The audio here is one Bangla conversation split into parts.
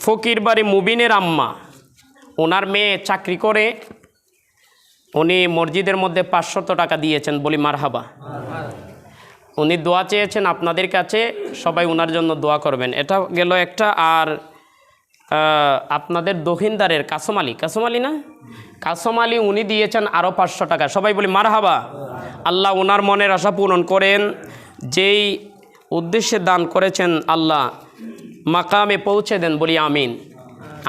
ফকির বাড়ি মুবিনের আম্মা। ওনার মেয়ে চাকরি করে, উনি মসজিদের মধ্যে পাঁচশত টাকা দিয়েছেন বলি মারহাবা। উনি দোয়া চেয়েছেন আপনাদের কাছে, সবাই ওনার জন্য দোয়া করবেন। এটা গেল একটা, আর আপনাদের দহিনদারের কাসম আলী। কাসম আলী না? কাসম আলী উনি দিয়েছেন আরও পাঁচশো টাকা। সবাই বলি মারহাবা। আল্লাহ ওনার মনের আশা পূরণ করেন। যেই উদ্দেশ্যে দান করেছেন আল্লাহ মাকামে পৌঁছে দেন বলি আমিন।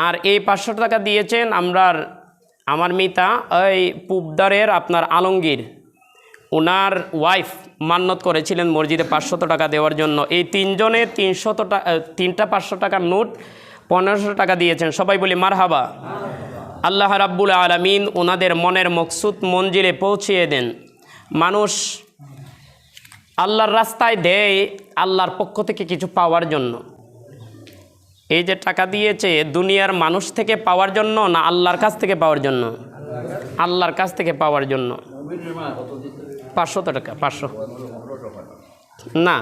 আর এই পাঁচশো টাকা দিয়েছেন আমরার, আমার মিতা ওই পুবদারের আপনার আলমগীর। ওনার ওয়াইফ মান্নত করেছিলেন মসজিদে পাঁচশত টাকা দেওয়ার জন্য। এই তিনজনে তিনশত টাকা তিনটা পাঁচশো টাকার নোট পনেরোশো টাকা দিয়েছেন। সবাই বলি মার হাবা আল্লাহ রাব্বুল আলমিন ওনাদের মনের মকসুদ মঞ্জিলে পৌঁছিয়ে দেন। মানুষ আল্লাহর রাস্তায় দেয় আল্লাহর পক্ষ থেকে কিছু পাওয়ার জন্য। এই যে টাকা দিয়েছে, দুনিয়ার মানুষ থেকে পাওয়ার জন্য না আল্লাহর কাছ থেকে পাওয়ার জন্য? আল্লাহর কাছ থেকে পাওয়ার জন্য। পাঁচশত টাকা, পাঁচশো। না।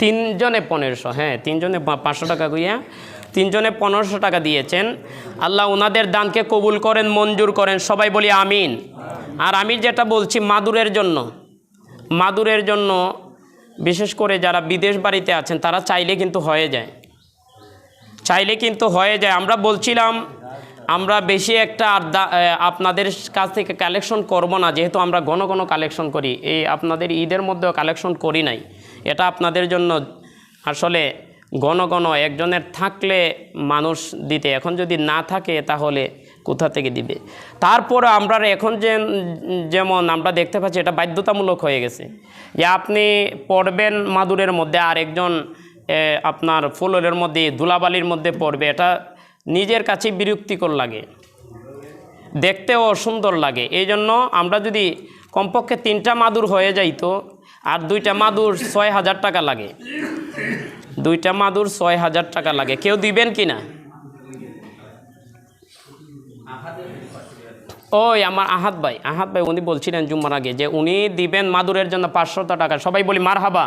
তিনজনে পনেরোশো হ্যাঁ তিনজনে পাঁচশো টাকা কইয়া তিনজনে পনেরোশো টাকা দিয়েছেন। আল্লাহ ওনাদের দানকে কবুল করেন, মঞ্জুর করেন, সবাই বলি আমিন। আর আমি যেটা বলছি মাদুরের জন্য মাদুরের জন্য বিশেষ করে যারা বিদেশ বাড়িতে আছেন, তারা চাইলে কিন্তু হয়ে যায়। চাইলে কিন্তু হয়ে যায়। আমরা বলছিলাম, আমরা বেশি একটা আপনাদের কাছ থেকে কালেকশন করব না, যেহেতু আমরা ঘন ঘন কালেকশন করি। এই আপনাদের ঈদের মধ্যেও কালেকশন করি নাই। এটা আপনাদের জন্য আসলে ঘন ঘন একজনের থাকলে মানুষ দিতে। এখন যদি না থাকে, তাহলে কোথা থেকে দিবে? তারপরে আমরা এখন যে, যেমন আমরা দেখতে পাচ্ছি এটা বাধ্যতামূলক হয়ে গেছে। যে আপনি পড়বেন মাদুরের মধ্যে আর একজন আপনার ফুলের মধ্যে, ধুলাবালির মধ্যে পড়বে। এটা নিজের কাছে বিরক্তিকর লাগে। দেখতেও সুন্দর লাগে। এই জন্য আমরা যদি কমপক্ষে তিনটা মাদুর হয়ে যাইতো, আর দুইটা মাদুর ছয় হাজার টাকা লাগে। দুইটা মাদুর ছয় হাজার টাকা লাগে। কেউ দিবেন কি না? ওই আমার আহাত ভাই আহাত ভাই উনি বলছিলেন জুম্মার আগে যে উনি দিবেন মাদুরের জন্য পাঁচশত টাকা। সবাই বলি মার হাবা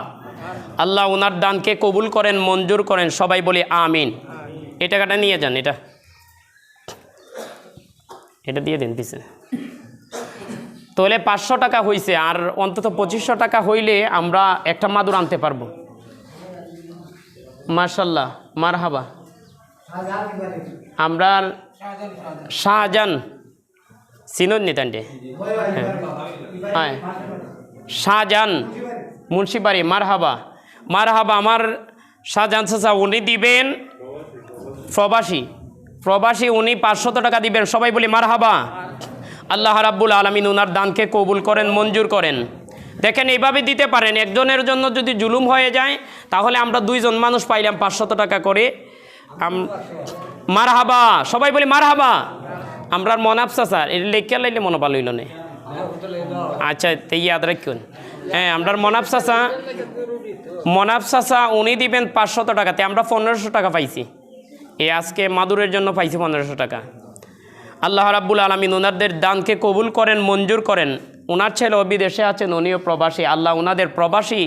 আল্লাহ ওনার দানকে কবুল করেন, মঞ্জুর করেন, সবাই বলি আমিন। এই টাকাটা নিয়ে যান, এটা। এটা দিয়ে দিন পিছে তাহলে পাঁচশো টাকা হইছে, আর অন্তত পঁচিশশো টাকা হইলে আমরা একটা মাদুর আনতে পারব। মার্শাল্লাহ মার হাবা আমরা শাহজাহান সিনোদ নিতান্ডে। হ্যাঁ। শাহজাহান হাবা মার হাবা আমার শাহজাহান চাচা, উনি দিবেন প্রবাসী। প্রবাসী উনি পাঁচশত টাকা দিবেন, সবাই বলি মার হাবা আল্লাহ রাব্বুল আলমিন উনার দানকে কবুল করেন, মঞ্জুর করেন। দেখেন, এইভাবে দিতে পারেন, একজনের জন্য যদি জুলুম হয়ে যায়, তাহলে আমরা দুইজন মানুষ পাইলাম পাঁচশত টাকা করে। মার হাবা সবাই বলি মার আমরা মনাফসা স্যার এটা লেখা লাইলে মনে ভালো হইল না। আচ্ছা তে ইয়াদ রাখুন হ্যাঁ আমরা মনাফ চাচা মনাফ চাচা উনি দিবেন পাঁচশত টাকাতে আমরা পনেরোশো টাকা পাইছি। এ আজকে মাদুরের জন্য পাইছি পনেরোশো টাকা। আল্লাহ রাব্বুল আলমিন ওনাদের দানকে কবুল করেন মঞ্জুর করেন। ওনার ছেলে বিদেশে আছেন উনিও প্রবাসী। আল্লাহ ওনাদের প্রবাসী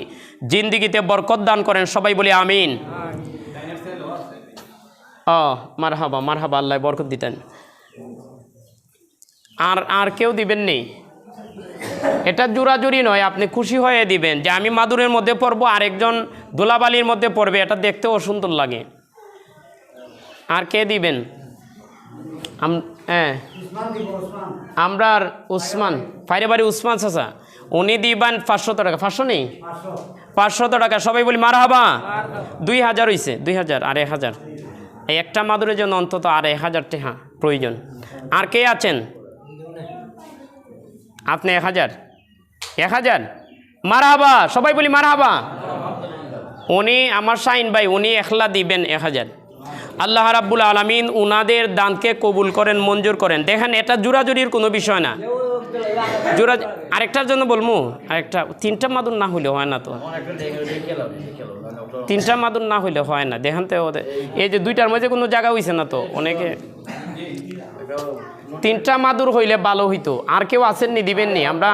জিন্দিগিতে বরকত দান করেন। সবাই বলি আমিন। ও মার হাবা মার হাবা আল্লাহ বরকত দিতেন। আর আর কেউ দিবেন নেই। এটা জোরাজুরি নয়, আপনি খুশি হয়ে দিবেন। যে আমি মাদুরের মধ্যে পড়ব, আরেকজন দোলাবালির মধ্যে পড়বে, এটা দেখতেও সুন্দর লাগে। আর কে দিবেন? হ্যাঁ। আমরার উসমান ফাইরে বাড়ি উসমান চাচা। উনি দিবেন পাঁচশত টাকা। পাঁচশো নেই? পাঁচশত টাকা। সবাই বলি মার হাবা দুই হাজার হইছে, দুই হাজার, আর এক হাজার। একটা মাদুরের জন্য অন্তত আর এক হাজার টাকা প্রয়োজন। আর কে আছেন? আপনি এক হাজার? এক হাজার? মারহাবা, সবাই বলি মারহাবা। উনি আমার শাইন ভাই, উনি একলা দিবেন এক হাজার। আল্লাহ রাব্বুল আলমিন উনাদের দানকে কবুল করেন, মঞ্জুর করেন। দেখেন, এটা জোরাজুরির কোনো বিষয় না। জোরা আরেকটার জন্য বলব আরেকটা তিনটা মাদুর না হইলে হয় না তো। তিনটা মাদুর না হইলে হয় না। দেখেন তো এই যে দুইটার মধ্যে কোনো জায়গা হইছে না তো? অনেকে তিনটা মাদুর হইলে ভালো হইতো। আর কেউ আসেননি দিবেননি। আমরা